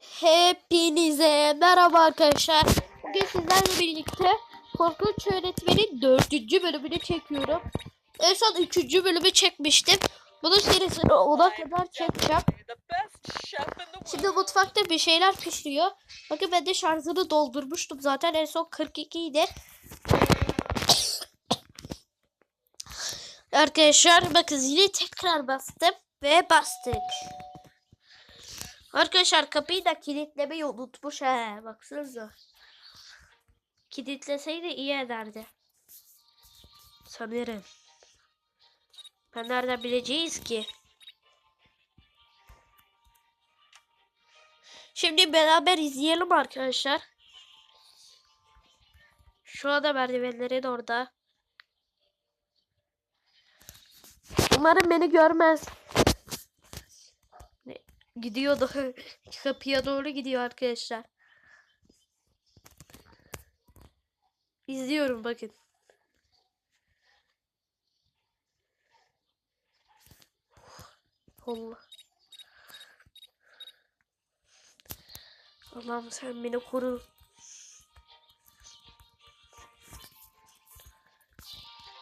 Hepinize merhaba arkadaşlar. Bugün sizlerle birlikte Korkunç Öğretmen'in dördüncü bölümünü çekiyorum. En son üçüncü bölümü çekmiştim. Bunun serisini ona kadar çekeceğim. Şimdi mutfakta bir şeyler pişiriyor. Bakın ben de şarjını doldurmuştum zaten. En son 42 idi. Arkadaşlar bakın zili tekrar bastım ve bastık. Arkadaşlar kapıyı da kilitlemeyi unutmuş he. Baksanıza. Kilitleseydi iyi ederdi. Sanırım. Ben nereden bileceğiz ki? Şimdi beraber izleyelim arkadaşlar. Şu anda merdivenlerin orada. Umarım beni görmez. Gidiyordu. Kapıya doğru gidiyor arkadaşlar. İzliyorum bakın. Allah. Allah'ım sen beni koru.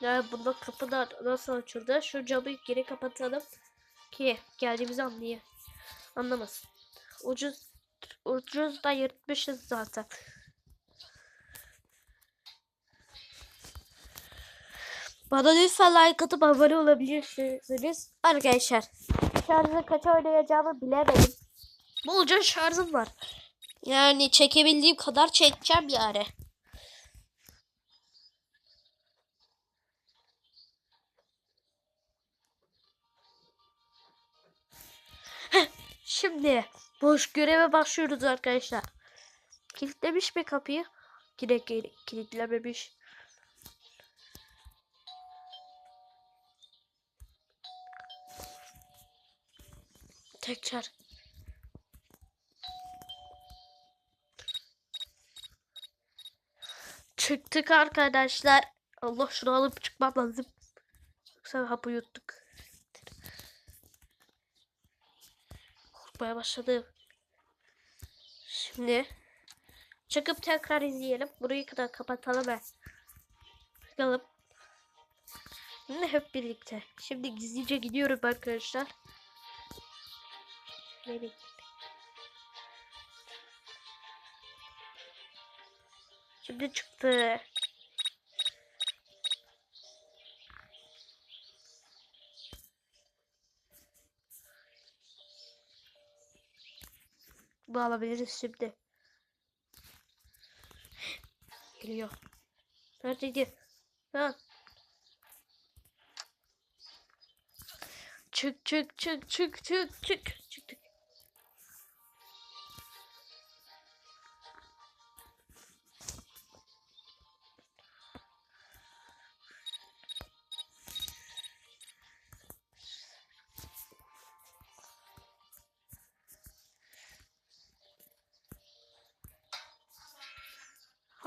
Ya bunda kapı da nasıl açıldı? Şu camı geri kapatalım ki geldiğimizi anlayayım. Anlamasın. Ucuz ucuz da yırtmışız zaten. Bana lütfen like atıp abone olabilirsiniz. Arkadaşlar şarjı kaç oynayacağımı bilemedim. Bolca şarjım var. Yani çekebildiğim kadar çekeceğim yani. Şimdi boş göreve başlıyoruz arkadaşlar. Kilitlemiş mi kapıyı? Yine ki- kilitlememiş. Tekrar. Çıktık arkadaşlar. Allah şunu alıp çıkmam lazım. Yoksa hapı yuttuk. Korkmaya başladım. Şimdi çıkıp tekrar izleyelim. Burayı kadar kapatalım ben. Bakalım. Şimdi hep birlikte. Şimdi gizlice gidiyorum arkadaşlar. Nereye Şimdi çıktı. Bu alabiliriz şimdi. Geliyor. Neredeydi? Ha. Çık çık çık çık çık çık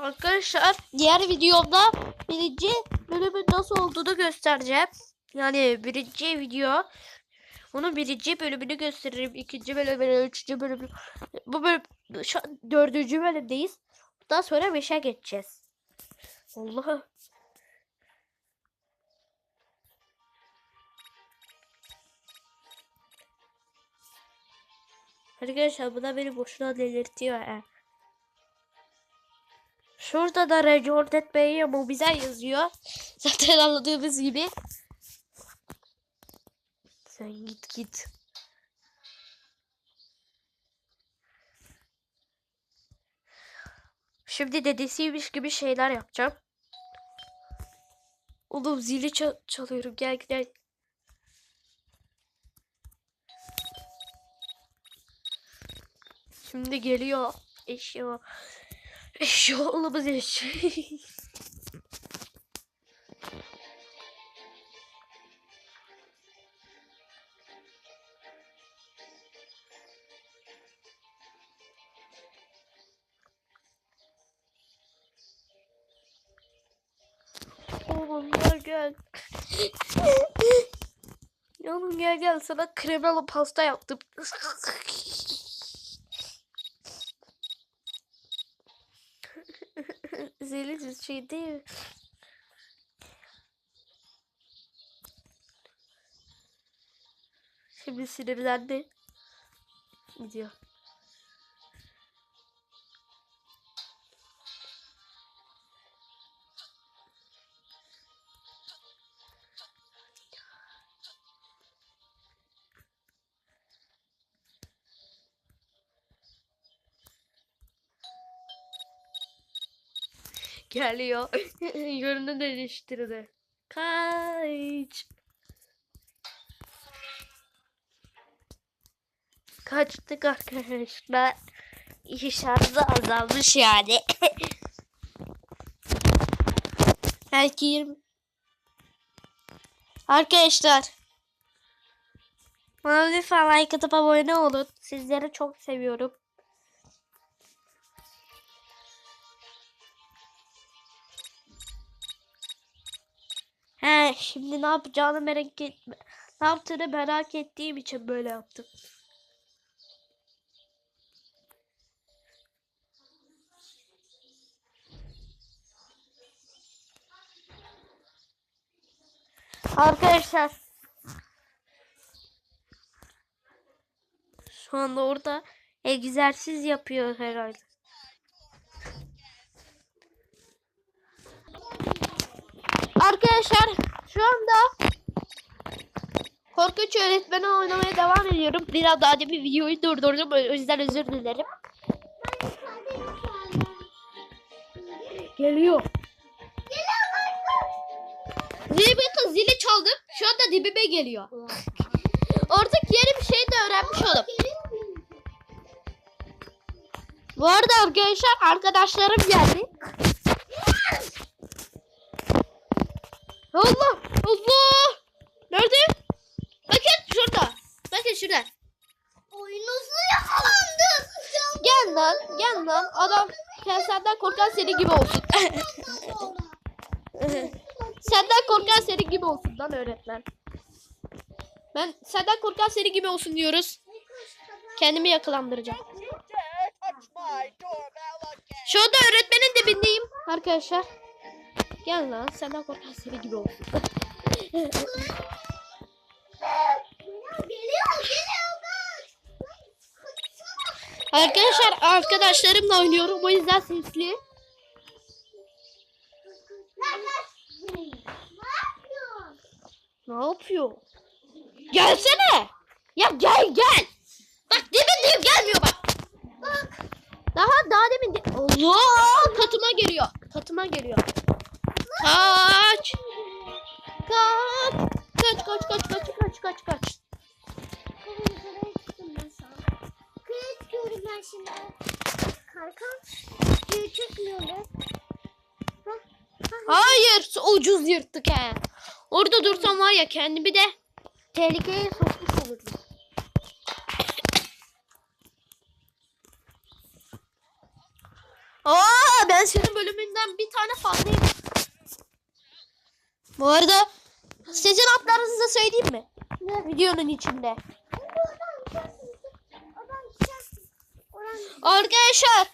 Arkadaşlar diğer videomda birinci bölümün nasıl olduğunu göstereceğim. Yani birinci video. Onun birinci bölümünü gösteririm. ikinci bölümünü, üçüncü bölümünü. Bu bölüm şu an dördüncü bölümdeyiz. Daha sonra beşe geçeceğiz. Allah. Arkadaşlar bu da beni boşuna delirtiyor. He. Şurada da Recordet Bey Mobizel yazıyor. Zaten anladığımız gibi. Sen git git. Şimdi dedesiymiş gibi şeyler yapacağım. Oğlum zili çal- çalıyorum. Gel gel. Şimdi geliyor eşya. Eşya oğlumuz eşya. Oğlum gel gel. Oğlum gel gel sana kremalı pasta yaptım. Zehirli şey değil. Şimdi sinirlendi. Gidiyor. Geliyor. Yönünü değiştirdi. Kaç. Kaçtık arkadaşlar. Şarjı azalmış yani. Belki 20. Arkadaşlar. Bana lütfen like atıp abone olun. Sizleri çok seviyorum. He, şimdi ne yapacağını merak etme. Ne yaptığını merak ettiğim için böyle yaptım. Arkadaşlar. Şu anda orada egzersiz yapıyor herhalde. Arkadaşlar şu anda korkunç öğretmeni oynamaya devam ediyorum. Biraz daha bir videoyu durdurdum. O yüzden özür dilerim. Geliyor. Zili bakın zili çaldım. Şu anda dibime geliyor. Artık yeni bir şey de öğrenmiş oldum. Bu arada arkadaşlar arkadaşlarım geldi. Allah Allah. Nerede? Bakın şurada. Şurada. Oyununuzu yakalandı. Gel lan gel lan adam sen senden korkan senin gibi olsun. senden korkan senin gibi olsun lan öğretmen. Ben senden korkan senin gibi olsun diyoruz. Kendimi yakalandıracağım. You dare touch my doorbell again. Şu anda öğretmenin dibindeyim arkadaşlar. Gel lan senden korkan senin gibi olsun. Arkadaşlar arkadaşlarımla oynuyorum o yüzden sesli. Ne yapıyor? Gelsene. Ya gel gel. Bak dibindeyim gelmiyor bak. Bak. Daha daha demin de... Allah katıma geliyor. Katıma geliyor. Kaç. Kaç. Kaç kaç kaç kaç kaç kaç kaç. Şimdi. Kalkan. Kıyı çıkmıyorum. Hayır ucuz yırttık he. Orada dursam var ya kendimi de tehlikeye sokmuş olurdum. Aa ben senin bölümünden bir tane fazlayım. Bu arada sizin adlarınızı söyleyeyim mi? Videonun içinde. Arkadaşlar.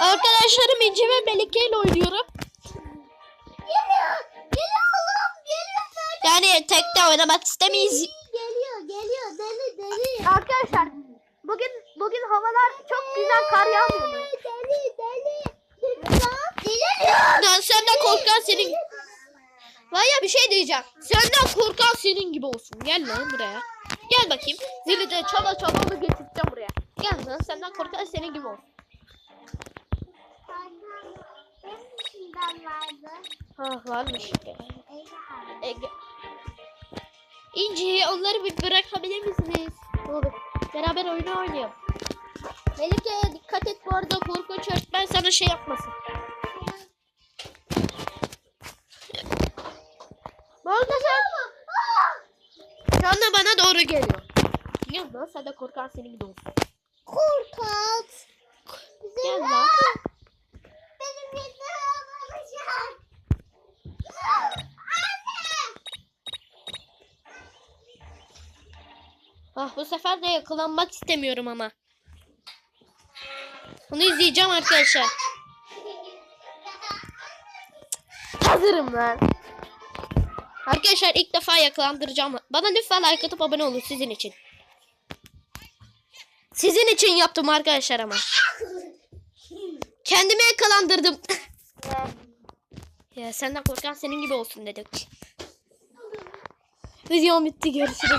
Arkadaşlarım İnci ve Melike ile oynuyorum. Geliyor. Geliyor oğlum. Geliyor böyle. Yani tekte oynamak istemeyiz. Geliyor. Geliyor. Deli deli. Arkadaşlar bugün bugün havalar çok güzel kar yağmıyor. Deli deli. Deli lan. Deli. Lan senden korkan senin. Var ya bir şey diyeceğim. Senden korkan senin gibi olsun. Gel lan buraya. Gel bakayım. Zili de çala çala onu getireceğim buraya. Gel lan senden korkan senin gibi olsun. Ah varmış. Ege. İnci onları bir bırakabilir misiniz? Olur. Beraber oyunu oynayalım. Melike dikkat et bu arada korkunç öğretmen sana şey yapmasın. Ne oldu sen? Şu anda bana doğru geliyor. Gel lan sen de korkan senin gibi olsun. Korkak. Gel lan. Benim. Anne. Ah bu sefer de yakalanmak istemiyorum ama. Bunu izleyeceğim arkadaşlar. Hazırım lan. Arkadaşlar ilk defa yakalandıracağım. Bana lütfen like atıp abone olun sizin için. Sizin için yaptım arkadaşlar ama. Kendimi yakalandırdım. ya senden korkan senin gibi olsun dedik. Videom bitti görüşürüz.